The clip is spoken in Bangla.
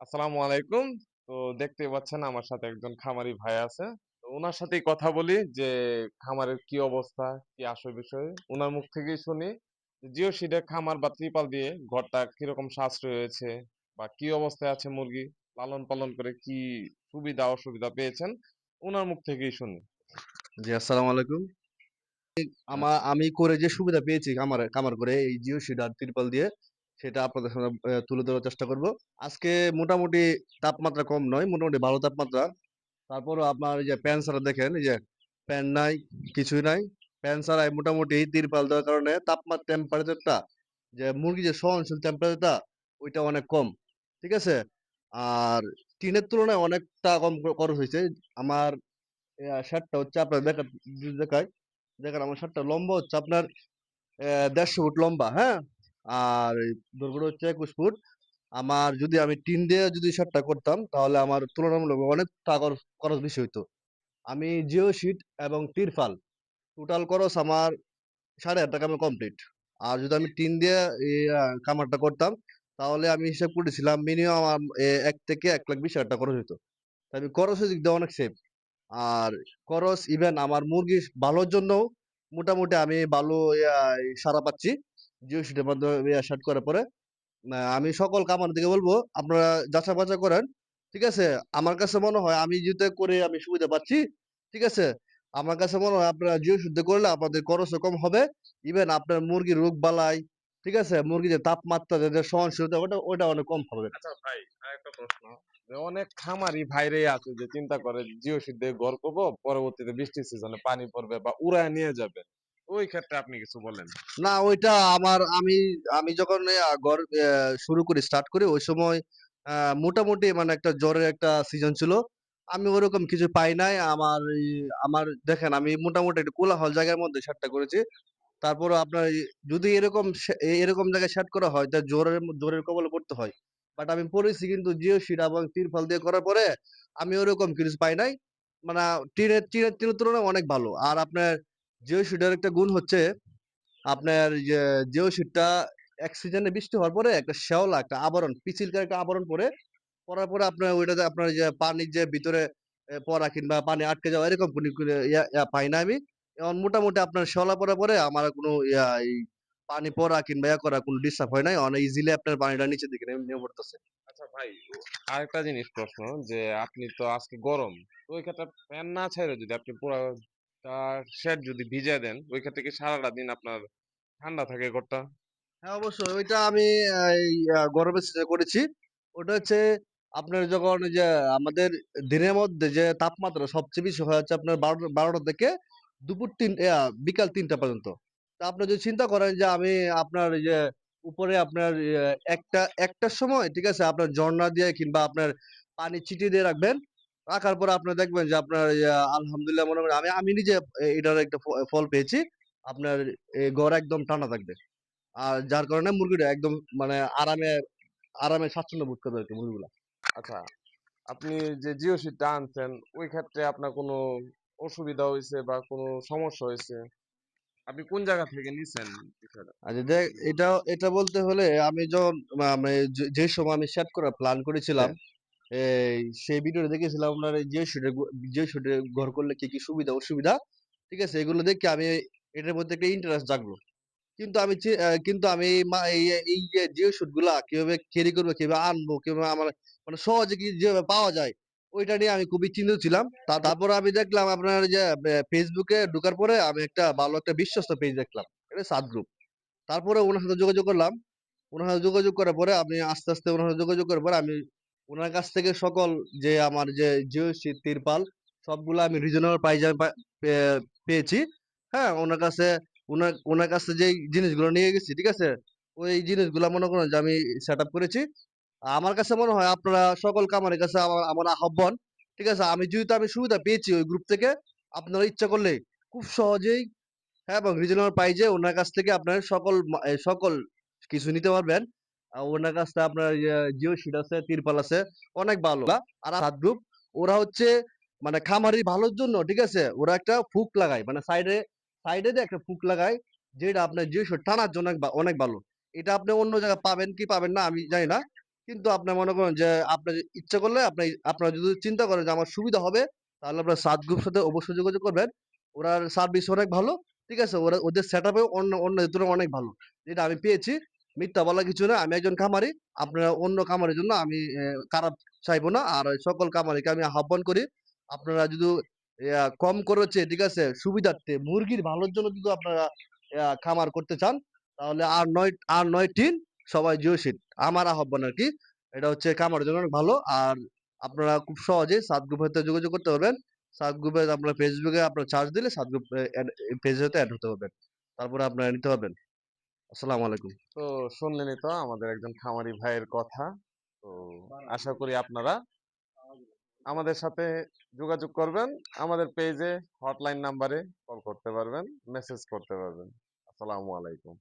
আসসালামু আলাইকুম। তো দেখতে পাচ্ছেন আমার সাথে একজন খামারি ভাই আছে। তো ওনার সাথেই কথা বলি যে, খামারের কি অবস্থা, কি আসল বিষয়? ওনার মুখ থেকেই শুনি জিও সিডে খামার বা ত্রিপাল দিয়ে ঘরটা কীরকম সাশ্রয় হয়েছে বা কি অবস্থায় আছে মুরগি? লালন পালন করে কি সুবিধা, অসুবিধা পেয়েছেন? ওনার মুখ থেকেই শুনি। জি, আসসালামু আলাইকুম। আমার, আমি করে যে সুবিধা পেয়েছি কামার কামার করে এই জিও সিড আর ত্রিপল দিয়ে সেটা আপনাদের সামনে তুলে ধরার চেষ্টা করব। আজকে মোটামুটি তাপমাত্রা কম নয়, মোটামুটি ভালো তাপমাত্রা। তারপরও আপনার এই যে প্যান ছাড়া দেখেন, এই যে প্যান নাই, কিছুই নাই। প্যান ছাড়াই মোটামুটি তিরপাল দেওয়ার কারণে তাপমাত্রা টেম্পারেচারটা যে মুরগি যে সহনশীল টেম্পারেচারটা ওইটা অনেক কম, ঠিক আছে? আর টিনের তুলনায় অনেকটা কম খরচ হয়েছে। আমার শার্টটা হচ্ছে আপনার দেখা দেখায় দেখেন আমার শার্টটা লম্বা হচ্ছে আপনার দেড়শো ফুট লম্বা হ্যাঁ? আর এই দৈর্ঘ্য হচ্ছে একুশ ফুট আমার যদি আমি টিন দিয়ে যদি শার্টটা করতাম, তাহলে আমার তুলনামূলক অনেক টাকা খরচ বেশি হইতো। আমি জিও শিট এবং তিরফাল টোটাল খরচ আমার সাড়ে হাজার টাকা আমার কমপ্লিট আর যদি আমি টিন দিয়ে কামারটা করতাম, তাহলে আমি হিসাব করেছিলাম মিনিমাম এক থেকে এক লাখ বিশ হাজার টাকা খরচ হইতো। আমি খরচের দিক দিয়ে অনেক সেফ আর খরচ ইভেন আমার মুরগি ভালোর জন্য মোটামুটি আমি ভালো সারা পাচ্ছি। জিও শিটের মাধ্যমে শার্ট করার পরে আমি সকল কামার দিকে বলব, আপনারা যাচাই বাছাই করেন, ঠিক আছে? আমার কাছে মনে হয় আমি যেটা করে আমি সুবিধা পাচ্ছি, ঠিক আছে? আমার কাছে মনে হয় আপনারা জিও শুদ্ধ করলে আপনাদের খরচও কম হবে ইভেন আপনার মুরগির রোগ বালাই, ঠিক আছে? মুরগির যে তাপমাত্রা, যে সহনশীলতা, ওটা ওটা অনেক কম হবে। আচ্ছা অনেক খামারি ভাইরে আছে যে, চিন্তা করে জিও সিদ্ধে ঘর করব, পরবর্তীতে বৃষ্টির সিজনে পানি পড়বে বা উড়ায় নিয়ে যাবে। ওই ক্ষেত্রে আপনি কিছু বলেন। না, ওইটা আমার আমি আমি যখন ঘর শুরু করি স্টার্ট করি, ওই সময় মোটামুটি মানে একটা জ্বরের একটা সিজন ছিল। আমি ওরকম কিছু পাই নাই। আমার আমার দেখেন, আমি মোটামুটি একটা কোলাহল জায়গার মধ্যে সেটটা করেছি। তারপরে আপনার যদি এরকম এরকম জায়গায় সেট করা হয়, তা জোরের জ্বরের কবলে পড়তে হয়। বাট আমি পড়েছি কিন্তু জিও শিট এবং তিরফল দিয়ে করার পরে, আমি ওরকম কিছু পাই নাই। মানে টিনের টিনের টিনের তুলনায় অনেক ভালো। আর আপনার জিও শিটের একটা গুণ হচ্ছে আপনার জিও শিটটা এক সিজনে বৃষ্টি হওয়ার পরে একটা শ্যাওলা, একটা আবরণ পিছিলকার একটা আবরণ পরে, পরার পরে আপনার ওইটাতে আপনার যে পানির যে ভিতরে পড়া কিংবা পানি আটকে যাওয়া, এরকম কোনো ইয়া পাই না আমি। এখন মোটামুটি আপনার শ্যাওলা পড়ার পরে আমার কোনো ইয়া পানি পড়া কিংবা ইয়া করা কোনো ডিস্টার্ব হয় নাই। অনেক ইজিলি আপনার পানিটা নিচের দিকে নেমে পড়তেছে। আচ্ছা ভাই আরেকটা জিনিস প্রশ্ন যে, আপনি তো আজকে গরম, তো ওই ক্ষেত্রে ফ্যান না ছাইরে যদি আপনি পুরো শেড যদি ভিজিয়ে দেন ওই ক্ষেত্রে কি সারাটা দিন আপনার ঠান্ডা থাকে ঘরটা। হ্যাঁ অবশ্যই। ওইটা আমি গরমের সিজনে করেছি। ওটা হচ্ছে আপনার যখন যে আমাদের দিনের মধ্যে যে তাপমাত্রা সবচেয়ে বেশি হয় হচ্ছে আপনার বারোটা বারোটা থেকে দুপুর তিন বিকাল তিনটা পর্যন্ত। তা আপনি যদি চিন্তা করেন যে আমি আপনার যে উপরে আপনার একটা, একটার সময়, ঠিক আছে, আপনার ঝর্ণা দিয়ে কিংবা আপনার পানি ছিটিয়ে দিয়ে রাখবেন রাখার পর আপনি দেখবেন যে আপনার আলহামদুলিল্লাহ মনে করেন আমি আমি নিজে এটার একটা ফল পেয়েছি। আপনার ঘর একদম টানা থাকবে। আর যার কারণে মুরগিটা একদম মানে আরামে আরামে স্বাচ্ছন্দ্য বোধ করবে আর কি মুরগিগুলা। আচ্ছা আপনি যে জিও সিটটা আনছেন ওই ক্ষেত্রে আপনার কোনো অসুবিধা হয়েছে বা কোনো সমস্যা হয়েছে? আপনি কোন জায়গা থেকে নিছেন আচ্ছা দেখ এটা এটা বলতে হলে আমি যখন মা- আমি যে যে সময় আমি সেট করার প্ল্যান করেছিলাম সেই ভিডিওটা দেখেছিলাম আপনার জিও শুটে জিও শুটে ঘর করলে কি কি সুবিধা, অসুবিধা? ঠিক আছে, এগুলো দেখে আমি এটার মধ্যে একটা ইন্টারেস্ট জাগলো। কিন্তু আমি কিন্তু আমি এই যে জিও শুটগুলা কীভাবে ক্যারি করব, কীভাবে আনব, কীভাবে আমার মানে সহজে কি যেভাবে পাওয়া যায়, ওইটা নিয়ে আমি খুবই চিন্তিত ছিলাম। তারপর আমি দেখলাম আপনার যে ফেসবুকে ঢোকার পরে আমি একটা ভালো একটা বিশ্বস্ত পেজ দেখলাম, এটা সাত গ্রুপ তারপরে ওনার সাথে যোগাযোগ করলাম। ওনার সাথে যোগাযোগ করার পরে আমি আস্তে আস্তে ওনার সাথে যোগাযোগ করার পরে আমি ওনার কাছ থেকে সকল যে আমার যে জিও শীত তিরপাল সবগুলো আমি রিজনেবল প্রাইজে পেয়েছি। হ্যাঁ ওনার কাছে, ওনার ওনার কাছে যেই জিনিসগুলো নিয়ে গেছি, ঠিক আছে? ওই জিনিসগুলো মনে করেন যে আমি সেট করেছি। আমার কাছে মনে হয় আপনারা সকল কামারের কাছে আমার আমার আহ্বান, ঠিক আছে? আমি যেহেতু আমি সুবিধা পেয়েছি ওই গ্রুপ থেকে, আপনারা ইচ্ছা করলে খুব সহজেই হ্যাঁ এবং রিজনাল প্রাইজে ওনার কাছ থেকে আপনার সকল সকল কিছু নিতে পারবেন। ওনার কাছ আপনার জিও শিট আছে, তিরপাল আছে, অনেক ভালো। আর হাত গ্রুপ ওরা হচ্ছে মানে খামারি ভালোর জন্য, ঠিক আছে? ওরা একটা ফুক লাগায় মানে সাইডে সাইডে যে একটা ফুক লাগায়, যেটা আপনার জিও শিট টানার জন্য অনেক ভালো। এটা আপনি অন্য জায়গায় পাবেন কি পাবেন না, আমি জানি না। কিন্তু আপনি মনে করেন যে আপনি ইচ্ছা করলে আপনি, আপনারা যদি চিন্তা করেন যে আমার সুবিধা হবে, তাহলে আপনার সাদ গ্রুপ সাথে অবশ্যই যোগাযোগ করবেন। ওরার সার্ভিস অনেক ভালো, ঠিক আছে? ওরা, ওদের সেট আপে অন্য অন্য অনেক ভালো, যেটা আমি পেয়েছি। মিথ্যা বলা কিছু না। আমি একজন খামারি, আপনারা অন্য খামারের জন্য আমি খারাপ চাইব না। আর সকল খামারিকে আমি আহ্বান করি, আপনারা যদি কম খরচে ঠিক আছে, সুবিধার্থে, মুরগির ভালোর জন্য যদি আপনারা খামার করতে চান, তাহলে আর নয় আর নয় টিন সবাই জিও সিট আমার আহ্বান আর কি, এটা হচ্ছে খামারের জন্য অনেক ভালো। আর আপনারা খুব সহজে সাত গ্রুপের যোগাযোগ করতে পারবেন। সাত গ্রুপে আপনার ফেসবুকে আপনার চার্জ দিলে সাত গ্রুপ সাথে অ্যাড হতে পারবেন। তারপরে আপনারা নিতে পারবেন। আসসালামু আলাইকুম। তো শুনলেনই তো আমাদের একজন খামারি ভাইয়ের কথা। তো আশা করি আপনারা আমাদের সাথে যোগাযোগ করবেন। আমাদের পেজে হটলাইন নাম্বারে কল করতে পারবেন মেসেজ করতে পারবেন। আসসালামু আলাইকুম।